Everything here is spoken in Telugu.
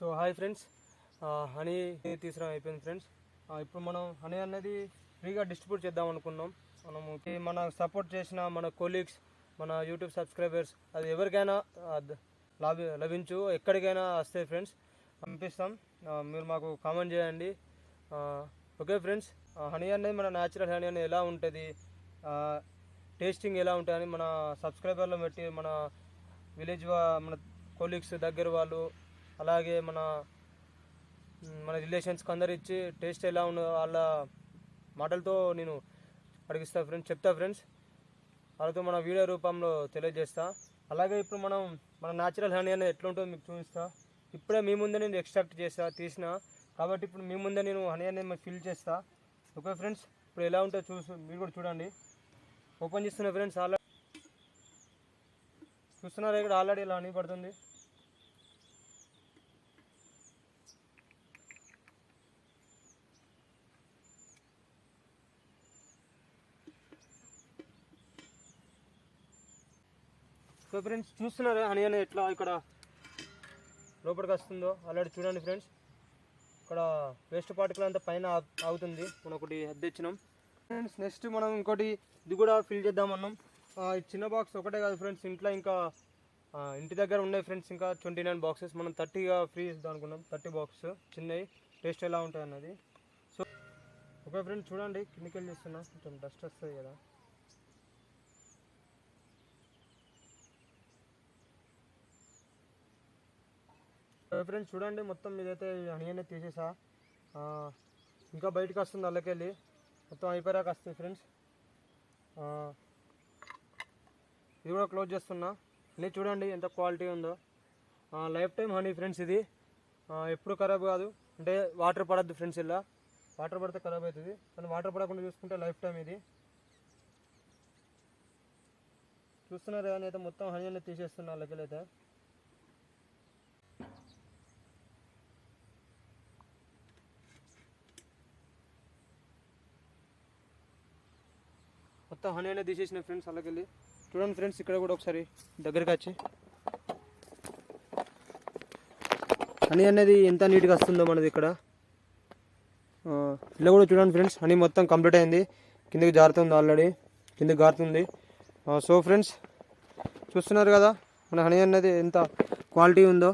So hi friends. హనీ తీసుకురా అయిపోయింది ఫ్రెండ్స్. ఇప్పుడు మనం హనీ అనేది ఫ్రీగా డిస్ట్రిబ్యూట్ చేద్దాం అనుకున్నాం. మనము మన సపోర్ట్ చేసిన మన కొలీగ్స్ మన యూట్యూబ్ సబ్స్క్రైబర్స్ అది ఎవరికైనా లభి లాభి లభించు ఎక్కడికైనా వస్తాయి ఫ్రెండ్స్ పంపిస్తాం. మీరు మాకు కామెంట్ చేయండి. Okay friends. హనీ అనేది మన న్యాచురల్ హనీ అనేది ఎలా ఉంటుంది? టేస్టింగ్ ఎలా ఉంటుందని మన సబ్స్క్రైబర్లో పెట్టి మన విలేజ్ మన కొలీగ్స్ దగ్గర వాళ్ళు అలాగే మన మన రిలేషన్స్కి అందరు ఇచ్చి టేస్ట్ ఎలా ఉన్న వాళ్ళ మాటలతో నేను అడిగిస్తా ఫ్రెండ్స్ చెప్తా ఫ్రెండ్స్. వాళ్ళతో మన వీడియో రూపంలో తెలియజేస్తా. అలాగే ఇప్పుడు మనం మన న్యాచురల్ హనీ అనేది ఎట్లుంటుందో మీకు చూపిస్తా. ఇప్పుడే మీ ముందే నేను ఎక్స్ట్రాక్ట్ చేస్తా తీసిన. కాబట్టి ఇప్పుడు మీ ముందే నేను హనీ అనేది ఫిల్ చేస్తా. ఓకే ఫ్రెండ్స్ ఇప్పుడు ఎలా ఉంటుందో చూసు మీరు కూడా చూడండి. ఓపెన్ చేస్తున్నా ఫ్రెండ్స్ ఆల్రెడీ చూస్తున్నారా ఇక్కడ ఆల్రెడీ ఇలా హనీ పడుతుంది. సో ఫ్రెండ్స్ చూస్తున్నారా హనీ ఎట్లా ఇక్కడ లోపలికి వస్తుందో? ఆల్రెడీ చూడండి ఫ్రెండ్స్ ఇక్కడ వేస్ట్ పార్టికల్ అంతా పైన ఆగుతుంది. మనం ఒకటి అద్దెచ్చినాం ఫ్రెండ్స్ నెక్స్ట్ మనం ఇంకోటి ఇది కూడా ఫిల్ చేద్దామన్నాం ఈ చిన్న బాక్స్ ఒకటే కాదు ఫ్రెండ్స్ ఇంట్లో ఇంకా ఇంటి దగ్గర ఉన్నాయి ఫ్రెండ్స్ ఇంకా ట్వంటీ నైన్ బాక్సెస్ మనం థర్టీగా ఫ్రీ ఇద్దాం అనుకున్నాం. థర్టీ బాక్స్ చిన్నవి. టేస్ట్ ఎలా ఉంటుంది అన్నది. సో ఓకే ఫ్రెండ్స్ చూడండి. కిందికి వెళ్ళి చేస్తున్నా. కొంచెం డస్ట్ వస్తుంది కదా. Uh, ఫ్రెండ్స్ చూడండి మొత్తం ఇదైతే హనీ అనేది తీసేసా. Uh, ఇంకా బయటకు వస్తుంది అల్లకెళ్ళి. మొత్తం అయిపోయాక వస్తుంది ఫ్రెండ్స్ uh, ఇది కూడా క్లోజ్ చేస్తున్నా. అన్నీ చూడండి ఎంత క్వాలిటీ ఉందో. లైఫ్ టైం హనీ ఫ్రెండ్స్ ఇది. ఎప్పుడు ఖరాబ్ కాదు. అంటే వాటర్ పడద్దు ఫ్రెండ్స్ ఇలా. వాటర్ పడితే ఖరాబ్ అవుతుంది. కానీ వాటర్ పడకుండా చూసుకుంటే లైఫ్ టైం ఇది. చూస్తున్నారు కదా అయితే మొత్తం హనీ అనేది తీసేస్తున్నా అల్లకెళ్ళైతే మొత్తం హనీ అనేది తీసేసిన ఫ్రెండ్స్ అలాగెళ్ళి. చూడండి ఫ్రెండ్స్ ఇక్కడ కూడా ఒకసారి దగ్గరికి వచ్చి. హనీ అనేది ఎంత నీట్గా వస్తుందో మనది ఇక్కడ. ఇలా కూడా చూడండి ఫ్రెండ్స్ హనీ మొత్తం కంప్లీట్ అయింది. కిందకి జారుతుంది ఆల్రెడీ కిందకి గారుతుంది. సో ఫ్రెండ్స్ చూస్తున్నారు కదా మన హనీ అనేది ఎంత క్వాలిటీ ఉందో.